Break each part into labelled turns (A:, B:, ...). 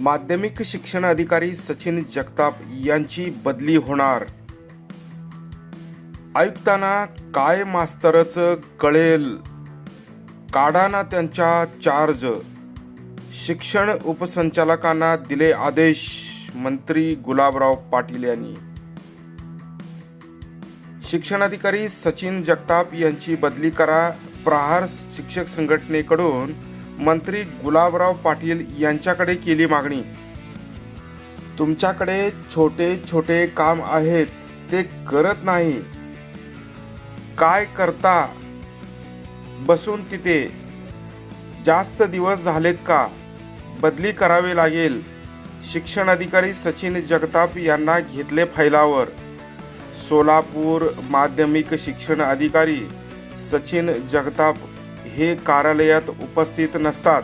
A: माध्यमिक शिक्षण अधिकारी सचिन जगताप यांची बदली होणार. आयुक्तांना काय मास्तरच कळेल? काढाना त्यांच्या चार्ज. शिक्षण उपसंचालकांना दिले आदेश मंत्री गुलाबराव पाटील यांनी. शिक्षणाधिकारी सचिन जगताप यांची बदली करा प्रहार शिक्षक संघटनेकडून मंत्री गुलाबराव पाटील यांच्याकडे केली मागणी. तुमच्याकडे छोटे छोटे काम आहेत ते करत नाही. काय करता? बसून तिथे. जास्त दिवस झालेत का? बदली करावे लागेल. शिक्षण अधिकारी सचिन जगताप यांना घेतले फैलावर सोलापूर माध्यमिक शिक्षण अधिकारी सचिन जगताप हे कार्यालयात उपस्थित नसतात.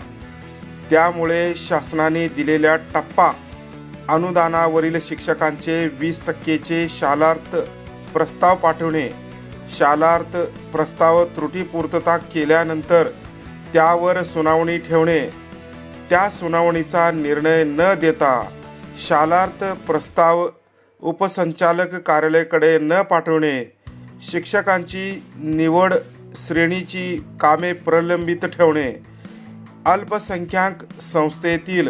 A: त्यामुळे शासनाने दिलेल्या टप्पा अनुदानावरील शिक्षकांचे वीस टक्केचे शालार्थ प्रस्ताव पाठवणे शालार्थ प्रस्ताव त्रुटीपूर्तता केल्यानंतर त्यावर सुनावणी ठेवणे. त्या सुनावणीचा निर्णय न देता शालार्थ प्रस्ताव उपसंचालक कार्यालयाकडे न पाठवणे शिक्षकांची निवड श्रेणीची कामे प्रलंबित ठेवणे. अल्पसंख्याक संस्थेतील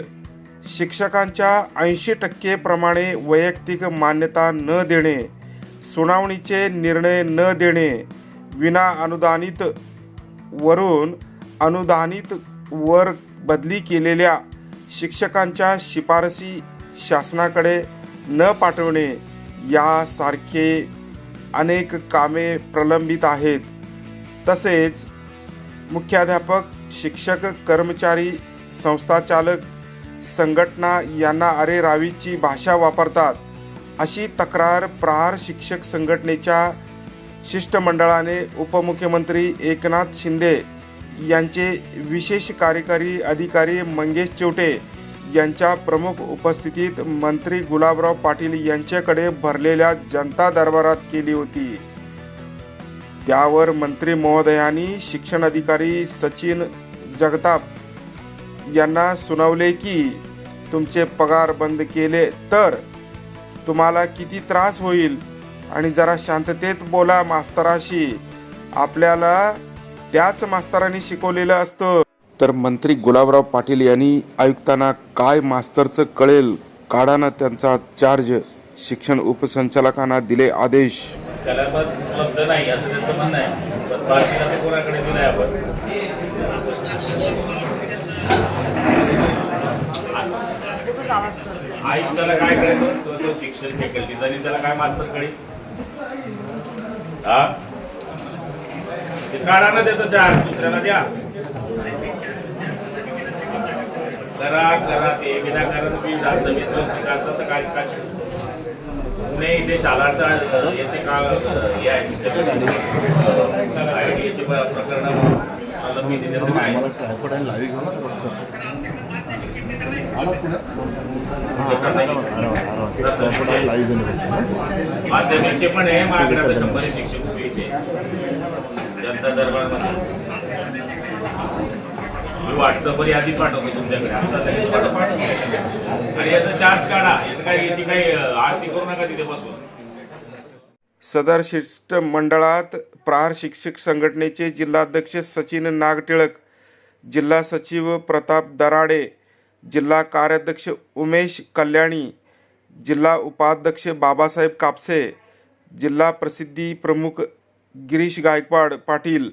A: शिक्षकांच्या ऐंशी टक्केप्रमाणे वैयक्तिक मान्यता न देणे सुनावणीचे निर्णय न देणे विना अनुदानित वरून अनुदानित वर बदली केलेल्या शिक्षकांच्या शिफारसी शासनाकडे न पाठवणे यासारखे अनेक कामे प्रलंबित आहेत. तसेच मुख्याध्यापक शिक्षक कर्मचारी संस्थाचालक संघटना यांना अरे रावीची भाषा वापरतात अशी तक्रार प्रहार शिक्षक संघटनेच्या शिष्टमंडळाने उपमुख्यमंत्री एकनाथ शिंदे यांचे विशेष कार्यकारी अधिकारी मंगेश चिवटे यांच्या प्रमुख उपस्थितीत मंत्री गुलाबराव पाटील यांच्याकडे भरलेल्या जनता दरबारात केली होती. त्यावर मंत्री महोदयांनी शिक्षण अधिकारी सचिन जगताप यांना सुनावले की तुमचे पगार बंद केले तर तुम्हाला किती त्रास होईल? आणि जरा शांततेत बोला मास्तराशी. आपल्याला त्याच मास्तरांनी शिकवलेलं असतं. तर मंत्री गुलाबराव पाटील यांनी आयुक्तांना काय मास्तरचं कळेल काढानं त्यांचा चार्ज शिक्षण उपसंचालकांना दिले आदेश.
B: त्याला पण उपलब्ध नाही असं त्याचं म्हणणं आहे. पण बाकीला ते कोणाकडे दिलंय आपण? आई त्याला काय कळेल तो तो शिक्षण फॅकल्टीचा आणि त्याला काय मास्तर कळेल हा? ते काढा ना त्याचा चार दुसऱ्याला द्या. करा करा ते विनाकारण मी जमीन दोस्ती तर काय काय? पुणे इथे शालार्थ याचे का हे आहे? आयडीचे प्रकरण मी माध्यमिकचे पण आहे माझ्याकडे शंभर शिक्षक होते इथे. जनता दरबारमध्ये. मी व्हॉट्सअपवर यादी पाठवतो तुमच्याकडे. आता लगेच पाठवतो. आणि याचा चार्ज काढा. याचं काही याची काही आरती करू नका तिथे बसून.
A: सदर शिष्टमंडळात प्रहार शिक्षक संघटनेचे जिल्हाध्यक्ष सचिन नागटिळक जिल्हा सचिव प्रताप दराडे जिल्हा कार्याध्यक्ष उमेश कल्याणी जिल्हा उपाध्यक्ष बाबासाहेब कापसे जिल्हा प्रसिद्धी प्रमुख गिरीश गायकवाड पाटील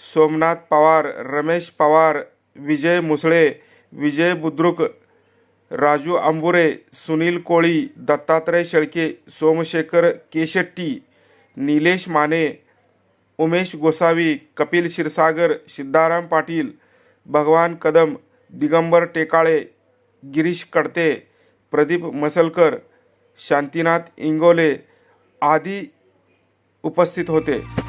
A: सोमनाथ पवार रमेश पवार विजय मुसळे विजय बुद्रुक राजू आंबुरे, सुनील कोळी, दत्तात्रय शेळके, सोमशेखर केशेट्टी, निलेश माने, उमेश गोसावी, कपिल क्षीरसागर, सिद्धाराम पाटील, भगवान कदम, दिगंबर टेकाळे, गिरीश कडते, प्रदीप मसलकर, शांतीनाथ इंगोले आदी उपस्थित होते.